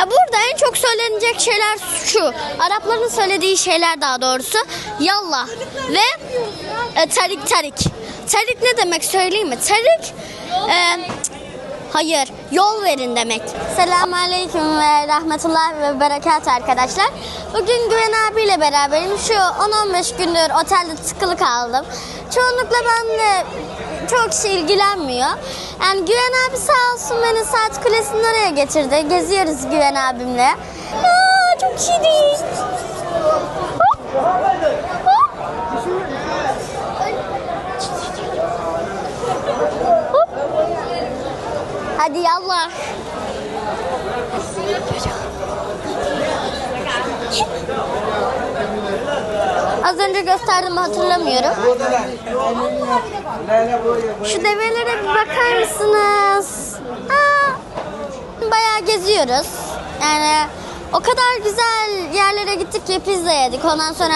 Ya burada en çok söylenecek şeyler şu. Arapların söylediği şeyler daha doğrusu. Yallah ve e, tarik tarik. Tarik ne demek söyleyeyim mi? Tarik e, hayır yol verin demek. Selamun Aleyküm ve Rahmetullah ve Berekat arkadaşlar. Bugün Güven abiyle beraberim. Şu 10-15 gündür otelde tıkılı kaldım. Çoğunlukla benimle çok kişi ilgilenmiyor. Yani Güven abi sağ olsun beni saat kulesinin oraya getirdi. Geziyoruz Güven abimle. Aa, çok iyi. Hadi yallah. Önce gösterdim hatırlamıyorum. Şu develere bir bakar mısınız? Aa, bayağı geziyoruz. Yani o kadar güzel yerlere gittik ki pizza yedik. Ondan sonra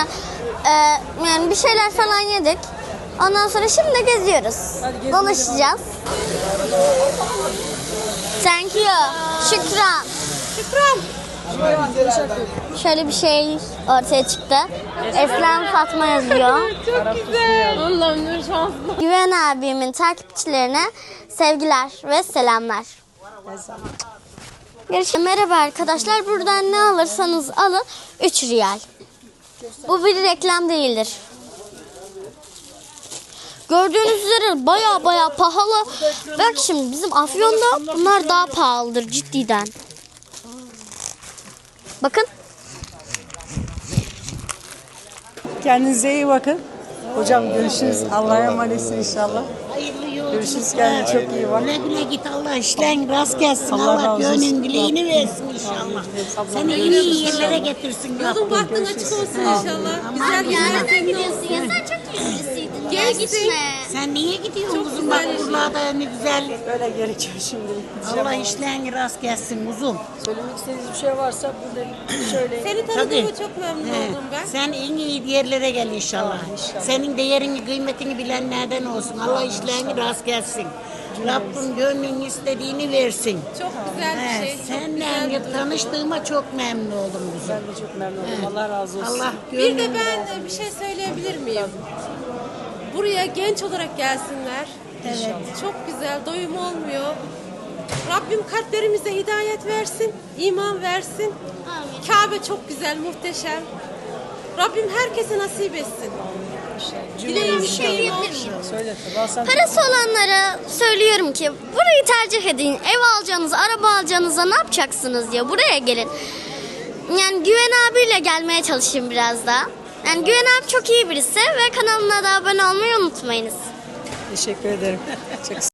e, yani bir şeyler falan yedik. Ondan sonra şimdi geziyoruz. Dolaşacağız. Thank you. Şükran. Şükran. Şöyle bir şey ortaya çıktı. Eslem Fatma yazıyor. Çok güzel. Allah'ım ne şanslı. Güven abimin takipçilerine sevgiler ve selamlar. Görüşürüz. Merhaba arkadaşlar. Buradan ne alırsanız alın 3 riyal. Bu bir reklam değildir. Gördüğünüz üzere baya baya pahalı. Bak şimdi bizim Afyon'da bunlar daha pahalıdır ciddiden. Bakın. Kendinize iyi bakın. Hocam görüşürüz. Allah'a emanetsin inşallah. Hayırlı yolculuklar. Görüşürüz. Kendine çok iyi bak. Güle güle git Allah işten rast gelsin. Allah Allah, olsun. gönlün dileğini versin inşallah. Seni en iyi yerlere getirsin Yolun Rabbim. bahtın açık olsun inşallah. Güzel senin olsun. Ya sen çok iyi birisiydin. Ya Gençsin. gitme. Sen niye gidiyorsun Çok kuzum? Bak güzel buralarda ne güzel. Böyle gerekiyor şimdi. Gideceğim. Allah işlerini rast gelsin kuzum. Söylemek istediğiniz bir şey varsa burada söyleyin. Seni tanıdığıma çok memnun He, oldum ben. Sen en iyi yerlere gel inşallah. Senin değerini, kıymetini bilenlerden olsun. Allah işlerini rast gelsin. Rabbim gönlün istediğini versin. Çok güzel bir şey. Çok güzel Senden bir durum. tanıştığıma çok memnun oldum kuzum. Ben de çok memnun oldum. Allah razı olsun. Allah Bir de gönlünü ben bir şey söyleyebilir miyim? Buraya genç olarak gelsinler. Evet. Çok güzel, doyum olmuyor. Rabbim kalplerimize hidayet versin, iman versin. Kabe çok güzel, muhteşem. Rabbim herkese nasip etsin. Dileğim Bir şey miyim? Söyle. Parası olanlara söylüyorum ki burayı tercih edin. Ev alacağınız, araba alacağınıza ne yapacaksınız diye buraya gelin. Yani Güven abiyle gelmeye çalışayım biraz da. Yani Güven abi çok iyi birisi ve kanalına da abone olmayı unutmayınız. teşekkür ederim. Çok